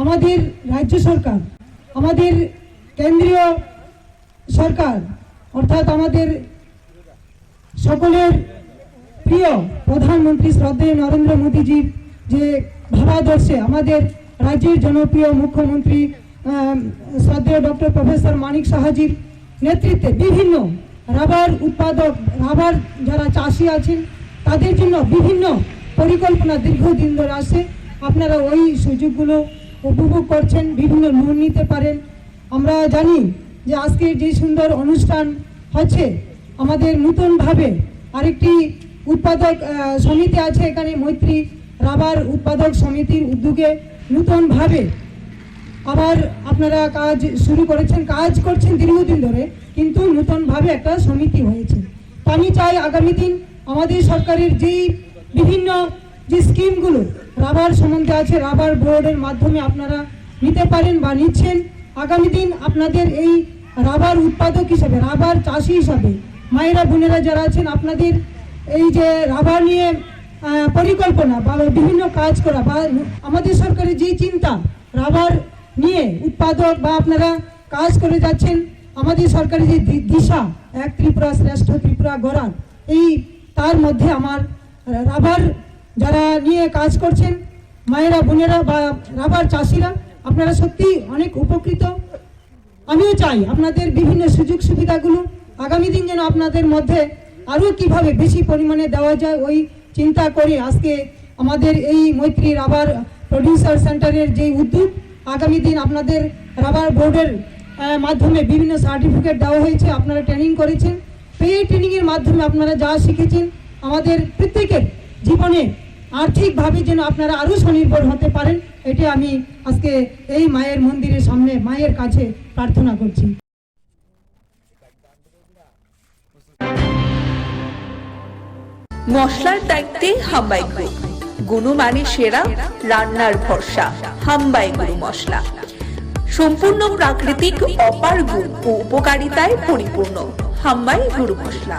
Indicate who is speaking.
Speaker 1: আমাদের রাজ্য সরকার, আমাদের কেন্দ্রীয় সরকার, অর্থাৎ আমাদের সকলের প্রিয় প্রধানমন্ত্রী শ্রদ্ধেয় নরেন্দ্র মোদীজির যে ভাবাদর্শে আমাদের রাজ্যের জনপ্রিয় মুখ্যমন্ত্রী শ্রদ্ধেয় ডক্টর প্রফেসর মানিক সাহাজির নেতৃত্বে বিভিন্ন রাবার উৎপাদক, রাবার যারা চাষি আছেন, তাদের জন্য বিভিন্ন পরিকল্পনা দীর্ঘদিন ধরে আসে আপনারা ওই সুযোগগুলো উপভোগ করছেন, বিভিন্ন লোন নিতে পারেন। আমরা জানি যে আজকে যে সুন্দর অনুষ্ঠান হচ্ছে, আমাদের নতুনভাবে আরেকটি উৎপাদক সমিতি আছে এখানে, মৈত্রী রাবার উৎপাদক সমিতির উদ্যোগে নতুনভাবে আবার আপনারা কাজ শুরু করেছেন, কাজ করছেন দীর্ঘদিন ধরে, কিন্তু নতুনভাবে একটা সমিতি হয়েছে। আমি চাই আগামী দিন আমাদের সরকারের যেই বিভিন্ন যে স্কিমগুলো রাবার সম্বন্ধে আছে, রাবার বোর্ডের মাধ্যমে আপনারা নিতে পারেন বা নিচ্ছেন। আগামী দিন আপনাদের এই রাবার উৎপাদক হিসাবে, রাবার চাষি হিসাবে, মায়েরা, বোনেরা যারা আছেন, আপনাদের এই যে রাবার নিয়ে পরিকল্পনা বা বিভিন্ন কাজ করা বা আমাদের সরকারের যে চিন্তা, রাবার নিয়ে উৎপাদক বা আপনারা কাজ করে যাচ্ছেন, আমাদের সরকারের যে দিশা, এক ত্রিপুরা শ্রেষ্ঠ ত্রিপুরা গড়ার, এই তার মধ্যে আমার রাবার যারা নিয়ে কাজ করছেন, মায়েরা, বোনেরা বা রাবার চাষিরা, আপনারা সত্যি অনেক উপকৃত। আমিও চাই আপনাদের বিভিন্ন সুযোগ সুবিধাগুলো আগামী দিন যেন আপনাদের মধ্যে আরও কীভাবে বেশি পরিমাণে দেওয়া যায়, ওই চিন্তা করে আজকে আমাদের এই মৈত্রী রাবার প্রডিউসার সেন্টারের যে উদ্যোগ, আগামী দিন আপনাদের রাবার বোর্ডের মাধ্যমে বিভিন্ন সার্টিফিকেট দেওয়া হয়েছে, আপনারা ট্রেনিং করেছেন। এই ট্রেনিংয়ের মাধ্যমে আপনারা যা শিখেছেন, আমাদের প্রত্যেকের জীবনে আর্থিকভাবে যেন আপনারা আরও স্বনির্ভর হতে পারেন, এটি আমি আজকে এই মায়ের মন্দিরের সামনে, মায়ের কাছে প্রার্থনা করছি।
Speaker 2: মশলার দায়িত্বে হাম্বাই গ্রুপ গুণমানে সেরা, রান্নার ভরসা, হাম্বাই গুরু মশলা। সম্পূর্ণ প্রাকৃতিক, অপার গুণ ও উপকারিতায় পরিপূর্ণ, হাম্বাই গুরু মশলা।